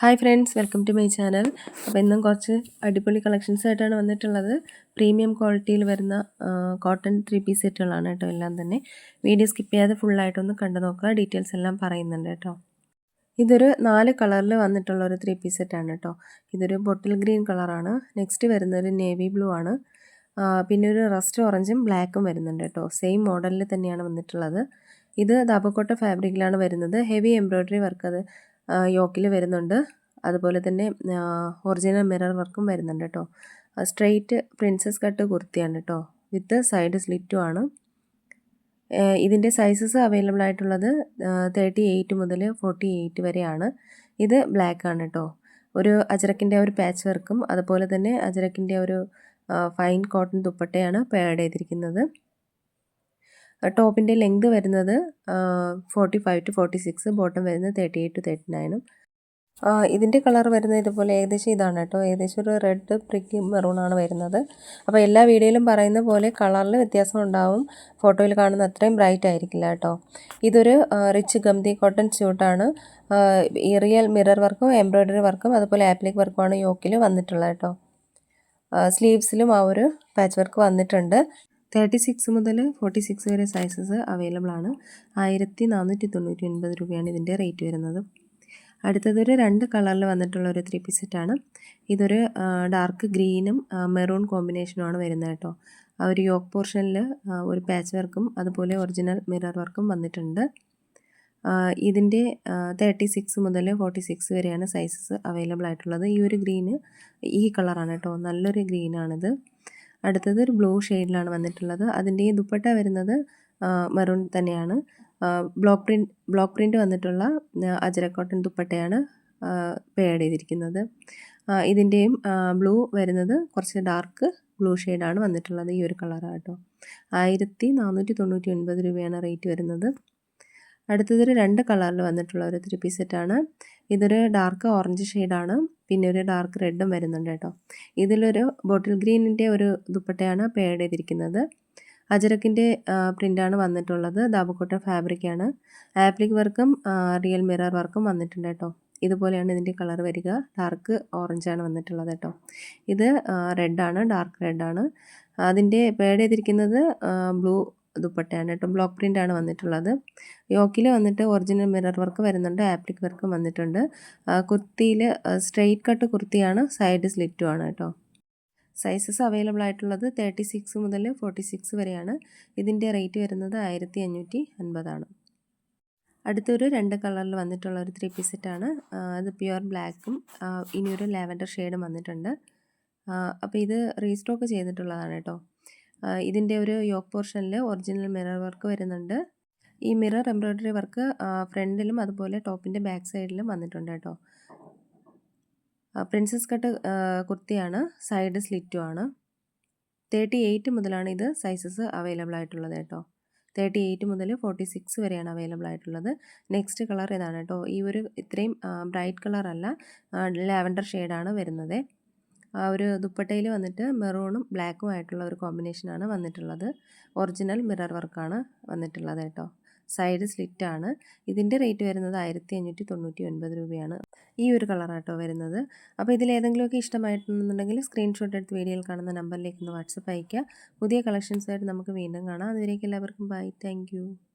Hi friends welcome to my channel അപ്പോൾ ഇന്നും കുറച്ച് അടിപൊളി കളക്ഷൻസ് ആയിട്ടാണ് വന്നിട്ടുള്ളത്. പ്രീമിയം ക്വാളിറ്റിയിൽ വരുന്ന കോട്ടൺ ത്രീ പീസ് സെറ്റുകളാണ് കേട്ടോ എല്ലാം തന്നെ. വീഡിയോ സ്കിപ്പ് ചെയ്യാതെ ഫുള്ളായിട്ടൊന്ന് കണ്ടു നോക്കുക. ഡീറ്റെയിൽസ് എല്ലാം പറയുന്നുണ്ട് കേട്ടോ. ഇതൊരു നാല് കളറിൽ വന്നിട്ടുള്ള ഒരു ത്രീ പീസ് സെറ്റാണ് കേട്ടോ. ഇതൊരു ബോട്ടിൽ ഗ്രീൻ കളറാണ് നെക്സ്റ്റ് വരുന്നത് ഒരു നേവി ബ്ലൂ ആണ്. പിന്നെ ഒരു റസ്റ്റ് ഓറഞ്ചും ബ്ലാക്കും വരുന്നുണ്ട് കേട്ടോ. സെയിം മോഡലിൽ തന്നെയാണ് വന്നിട്ടുള്ളത്. ഇത് ദാബക്കോട്ട ഫാബ്രിക്കിലാണ് വരുന്നത്. ഹെവി എംബ്രോയ്ഡറി വർക്ക് അത് യോക്കിൽ വരുന്നുണ്ട്. അതുപോലെ തന്നെ ഒറിജിനൽ മിറർ വർക്കും വരുന്നുണ്ട് കേട്ടോ സ്ട്രെയിറ്റ് പ്രിൻസസ് കട്ട് കുർത്തിയാണ് കേട്ടോ വിത്ത് സൈഡ് സ്ലിറ്റും ആണ്. ഇതിന്റെ സൈസസ് അവൈലബിൾ ആയിട്ടുള്ളത് തേർട്ടി എയ്റ്റ് മുതൽ ഫോർട്ടി എയ്റ്റ് വരെയാണ്. ഇത് ബ്ലാക്ക് ആണ് കേട്ടോ ഒരു അജറക്കിന്റെ ഒരു പാച്ച് വർക്കും അതുപോലെ തന്നെ അജറക്കിന്റെ ഒരു ഫൈൻ കോട്ടൺ ദുപ്പട്ടയാണ് പേഡ് ചെയ്തിരിക്കുന്നത്. ടോപ്പിന്റെ ലെങ്ത് വരുന്നത് forty five to forty six bottom വരുന്നത് തേർട്ടി എയ്റ്റ് ടു തേർട്ടി നയനും ഇതിന്റെ കളർ വരുന്നത് ഇതുപോലെ ഏകദേശം ഇതാണ് കേട്ടോ. ഏകദേശം ഒരു റെഡ് പ്രിക്ക് മെറൂണാണ് വരുന്നത്. അപ്പോൾ എല്ലാ വീഡിയോയിലും പറയുന്ന പോലെ കളറിൽ വ്യത്യാസം ഉണ്ടാവും. ഫോട്ടോയിൽ കാണുന്ന അത്രയും ബ്രൈറ്റ് ആയിരിക്കില്ല കേട്ടോ. ഇതൊരു റിച്ച് ഗംതി കോട്ടൺ സ്യൂട്ടാണ് റിയൽ മിറർ വർക്കും എംബ്രോയ്ഡറി വർക്കും അതുപോലെ ആപ്ലിക് വർക്കുമാണ് യോക്കിൽ വന്നിട്ടുള്ളത് കേട്ടോ. സ്ലീവ്സിലും ആ ഒരു പാച്ച് വർക്ക് വന്നിട്ടുണ്ട്. തേർട്ടി സിക്സ് മുതൽ ഫോർട്ടി സിക്സ് വരെ സൈസസ് അവൈലബിൾ ആണ്. ആയിരത്തി നാനൂറ്റി തൊണ്ണൂറ്റി ഒൻപത് രൂപയാണ് ഇതിന്റെ റേറ്റ് വരുന്നത്. അടുത്തതൊരു രണ്ട് കളറിൽ വന്നിട്ടുള്ള ഒരു ത്രീ പീസ് ഇതൊരു ഡാർക്ക് ഗ്രീനും മെറൂൺ കോമ്പിനേഷനുമാണ് വരുന്നത് കേട്ടോ. ആ ഒരു യോക്ക് പോർഷനിൽ ഒരു പാച്ച് വർക്കും അതുപോലെ ഒറിജിനൽ മിറർ വർക്കും വന്നിട്ടുണ്ട്. ഇതിന്റെ തേർട്ടി സിക്സ് മുതൽ ഫോർട്ടി സിക്സ് വരെയാണ് സൈസസ് അവൈലബിൾ ആയിട്ടുള്ളത്. ഈ ഒരു ഗ്രീന് ഈ കളറാണ് കേട്ടോ. നല്ലൊരു ഗ്രീനാണിത് അടുത്തത് ഒരു ബ്ലൂ ഷെയ്ഡിലാണ് വന്നിട്ടുള്ളത്. അതിന്റെ ഈ ദുപ്പട്ട വരുന്നത് മെറൂൺ തന്നെയാണ്. ബ്ലോക്ക് പ്രിന്റ് ബ്ലോക്ക് പ്രിന്റ് വന്നിട്ടുള്ള അജരക്കോട്ടൺ ദുപ്പട്ടയാണ് പേഡ് ചെയ്തിരിക്കുന്നത്. ഇതിന്റെയും ബ്ലൂ വരുന്നത് കുറച്ച് ഡാർക്ക് ബ്ലൂ ഷെയ്ഡാണ് വന്നിട്ടുള്ളത് ഈ ഒരു കളറാണ് കേട്ടോ ആയിരത്തി നാനൂറ്റി തൊണ്ണൂറ്റി ഒൻപത് രൂപയാണ് റേറ്റ് വരുന്നത്. അടുത്തതൊരു രണ്ട് കളറിൽ വന്നിട്ടുള്ള ഒരു ത്രീ പീസ് സെറ്റാണ്. ഇതൊരു ഡാർക്ക് ഓറഞ്ച് ഷെയ്ഡാണ്. പിന്നെ ഒരു ഡാർക്ക് റെഡും വരുന്നുണ്ട് കേട്ടോ. ഇതിലൊരു ബോട്ടിൽ ഗ്രീനിന്റെ ഒരു ദുപ്പട്ടയാണ് പേഡ് ചെയ്തിരിക്കുന്നത്. അജരക്കിന്റെ പ്രിന്റാണ് വന്നിട്ടുള്ളത്. ദാബക്കോട്ട ഫാബ്രിക്കാണ് ആപ്ലിക് വർക്കും റിയൽ മിറർ വർക്കും വന്നിട്ടുണ്ട് കേട്ടോ. ഇതുപോലെയാണ് ഇതിന്റെ കളർ വരിക. ഡാർക്ക് ഓറഞ്ചാണ് വന്നിട്ടുള്ളത് കേട്ടോ. ഇത് റെഡാണ് ഡാർക്ക് റെഡാണ് അതിന്റെ പേഡ് ചെയ്തിരിക്കുന്നത് ബ്ലൂ ദുപ്പട്ടയാണ് കേട്ടോ ബ്ലോക്ക് പ്രിന്റ് ആണ് വന്നിട്ടുള്ളത്. യോക്കിൽ വന്നിട്ട് ഒറിജിനൽ മിറർ വർക്ക് വരുന്നുണ്ട് ആപ്ലിക് വർക്കും വന്നിട്ടുണ്ട്. കുർത്തിയിൽ സ്ട്രെയിറ്റ് കട്ട് കുർത്തിയാണ് സൈഡ് സ്ലിറ്റും ആണ് കേട്ടോ. സൈസസ് അവൈലബിൾ ആയിട്ടുള്ളത് തേർട്ടി സിക്സ് മുതൽ ഫോർട്ടി സിക്സ് വരെയാണ്. ഇതിന്റെ റേറ്റ് വരുന്നത് ആയിരത്തി അഞ്ഞൂറ്റി അൻപതാണ് അടുത്തൊരു രണ്ട് കളറിൽ വന്നിട്ടുള്ള ഒരു ത്രീ പീസ് അത് പ്യുവർ ബ്ലാക്കും ഇനിയൊരു ലാവൻഡർ ഷെയ്ഡും വന്നിട്ടുണ്ട്. അപ്പോൾ ഇത് റീസ്റ്റോക്ക് ചെയ്തിട്ടുള്ളതാണ് കേട്ടോ. ഇതിന്റെ ഒരു യോക്ക് പോർഷനിൽ ഒറിജിനൽ മിറർ വർക്ക് വരുന്നുണ്ട്. ഈ മിറർ എംബ്രോയ്ഡറി വർക്ക് ഫ്രണ്ടിലും അതുപോലെ ടോപ്പിന്റെ ബാക്ക് സൈഡിലും വന്നിട്ടുണ്ട് കേട്ടോ. പ്രിൻസസ് കട്ട് കുർത്തിയാണ് സൈഡ് സ്ലിറ്റും ആണ്. തേർട്ടി എയ്റ്റ് മുതലാണ് ഇത് സൈസസ് അവൈലബിൾ ആയിട്ടുള്ളത് കേട്ടോ. തേർട്ടി എയ്റ്റ് മുതൽ ഫോർട്ടി സിക്സ് വരെയാണ് അവൈലബിൾ ആയിട്ടുള്ളത്. നെക്സ്റ്റ് കളർ ഇതാണ് കേട്ടോ. ഈ ഒരു ഇത്രയും ബ്രൈറ്റ് കളർ അല്ല ലാവൻഡർ ഷെയ്ഡാണ് വരുന്നത്. ഒരു ദുപ്പട്ടയിൽ വന്നിട്ട് മെറൂണും ബ്ലാക്കും ആയിട്ടുള്ള ഒരു കോമ്പിനേഷനാണ് വന്നിട്ടുള്ളത്. ഒറിജിനൽ മിറർ വർക്കാണ് വന്നിട്ടുള്ളത് കേട്ടോ. സൈഡ് സ്ലിറ്റ് ആണ്. ഇതിന്റെ റേറ്റ് വരുന്നത് ആയിരത്തി അഞ്ഞൂറ്റി തൊണ്ണൂറ്റി ഒൻപത് രൂപയാണ്. ഈ ഒരു കളറാട്ടോ വരുന്നത്. അപ്പോൾ ഇതിലേതെങ്കിലുമൊക്കെ ഇഷ്ടമായിട്ടുണ്ടെന്നുണ്ടെങ്കിൽ സ്ക്രീൻഷോട്ട് എടുത്ത് വീഡിയോയിൽ കാണുന്ന നമ്പറിലേക്ക് ഒന്ന് വാട്സപ്പ് അയയ്ക്കുക. പുതിയ കളക്ഷൻസായിട്ട് നമുക്ക് വീണ്ടും കാണാം. അതുവരേക്കും എല്ലാവർക്കും ബൈ താങ്ക്